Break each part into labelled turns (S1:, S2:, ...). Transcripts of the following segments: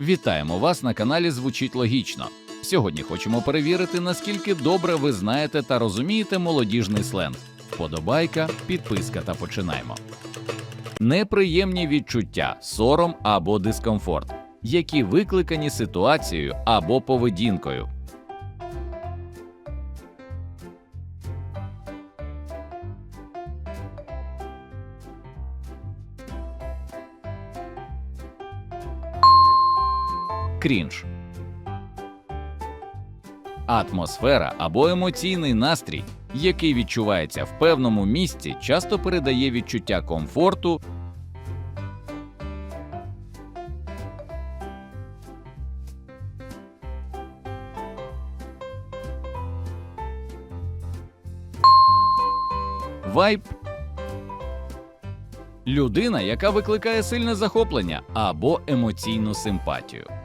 S1: Вітаємо вас на каналі Звучить Логічно. Сьогодні хочемо перевірити, наскільки добре ви знаєте та розумієте молодіжний сленг. Вподобайка, підписка та починаємо. Неприємні відчуття, сором або дискомфорт, які викликані ситуацією або поведінкою. Крінж. Атмосфера або емоційний настрій, який відчувається в певному місці, часто передає відчуття комфорту. Вайб людина, яка викликає сильне захоплення або емоційну симпатію.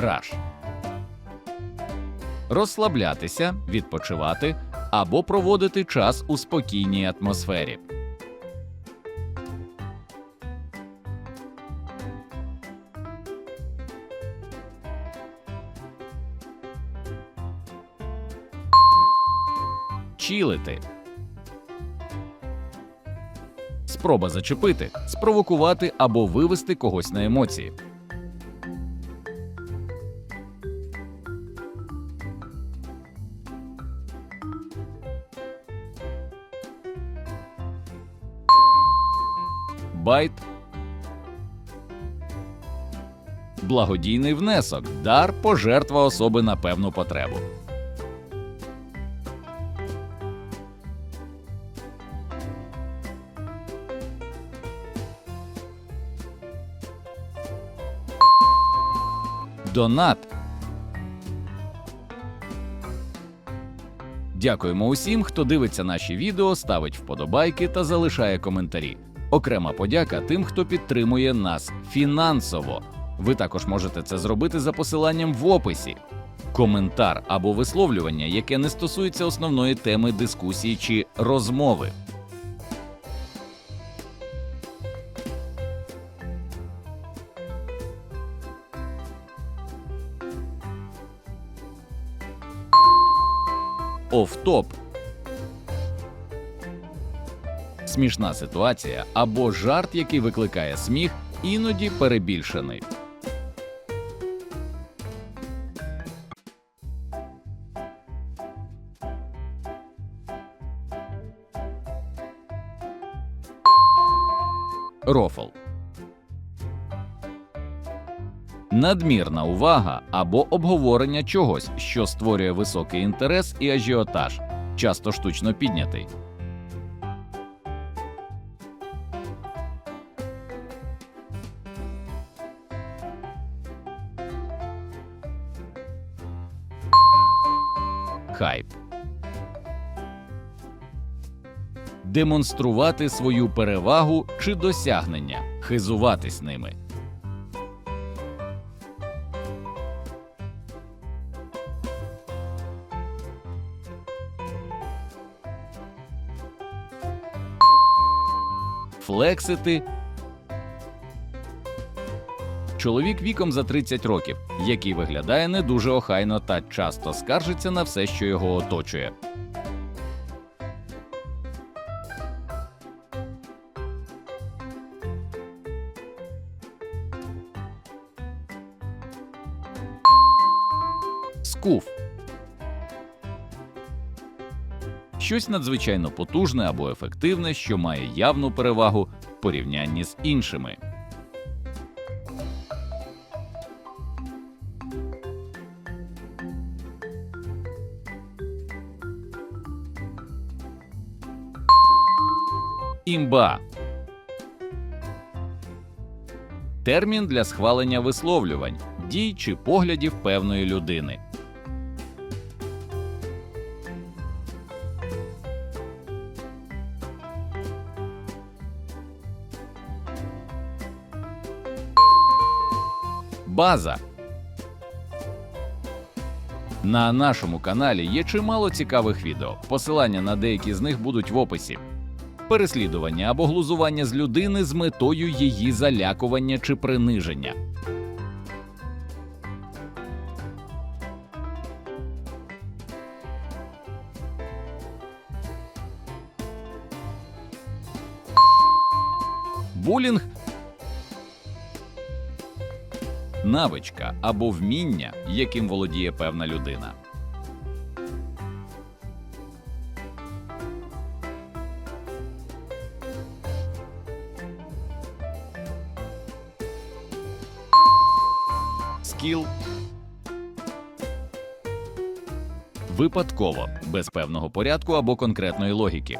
S1: Краш. Розслаблятися, відпочивати або проводити час у спокійній атмосфері. Чілити. Спроба зачепити, спровокувати або вивести когось на емоції. Байт. Благодійний внесок, дар, пожертва особи на певну потребу. Донат. Дякуємо усім, хто дивиться наші відео, ставить вподобайки та залишає коментарі. Окрема подяка тим, хто підтримує нас фінансово. Ви також можете це зробити за посиланням в описі. Коментар або висловлювання, яке не стосується основної теми дискусії чи розмови. Офтоп смішна ситуація або жарт, який викликає сміх, іноді перебільшений. Рофл надмірна увага або обговорення чогось, що створює високий інтерес і ажіотаж, часто штучно піднятий. Хайп. Демонструвати свою перевагу чи досягнення, хизуватись ними. Флексити чоловік віком за 30 років, який виглядає не дуже охайно та часто скаржиться на все, що його оточує. Скуф щось надзвичайно потужне або ефективне, що має явну перевагу в порівнянні з іншими. Імба термін для схвалення висловлювань, дій чи поглядів певної людини. База На нашому каналі є чимало цікавих відео. Посилання на деякі з них будуть в описі. Переслідування або глузування з людини з метою її залякування чи приниження. Булінг навичка або вміння, яким володіє певна людина. Скіл випадково, без певного порядку або конкретної логіки.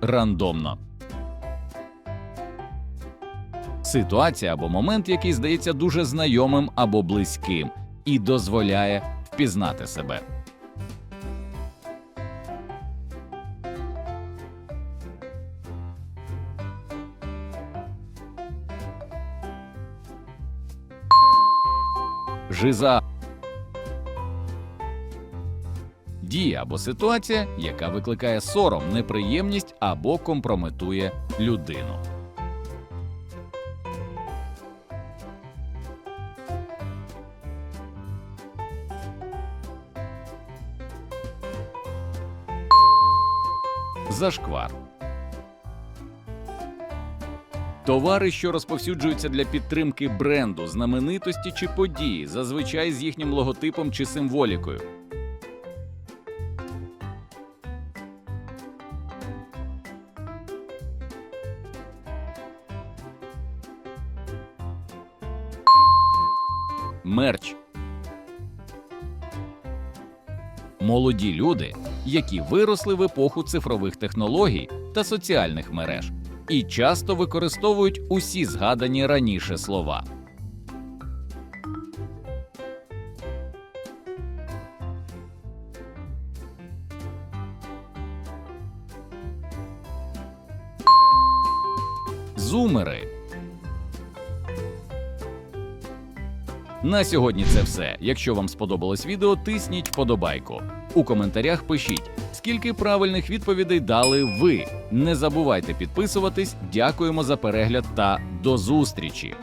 S1: рандомно. Ситуація або момент, який здається дуже знайомим або близьким, і дозволяє впізнати себе. Жиза дія або ситуація, яка викликає сором, неприємність або компрометує людину. Зашквар. Товари, що розповсюджуються для підтримки бренду, знаменитості чи події, зазвичай з їхнім логотипом чи символікою. мерч. Молоді люди, які виросли в епоху цифрових технологій та соціальних мереж, і часто використовують усі згадані раніше слова. Зумери На сьогодні це все. Якщо вам сподобалось відео, тисніть вподобайку. У коментарях пишіть, скільки правильних відповідей дали ви. Не забувайте підписуватись. Дякуємо за перегляд та до зустрічі!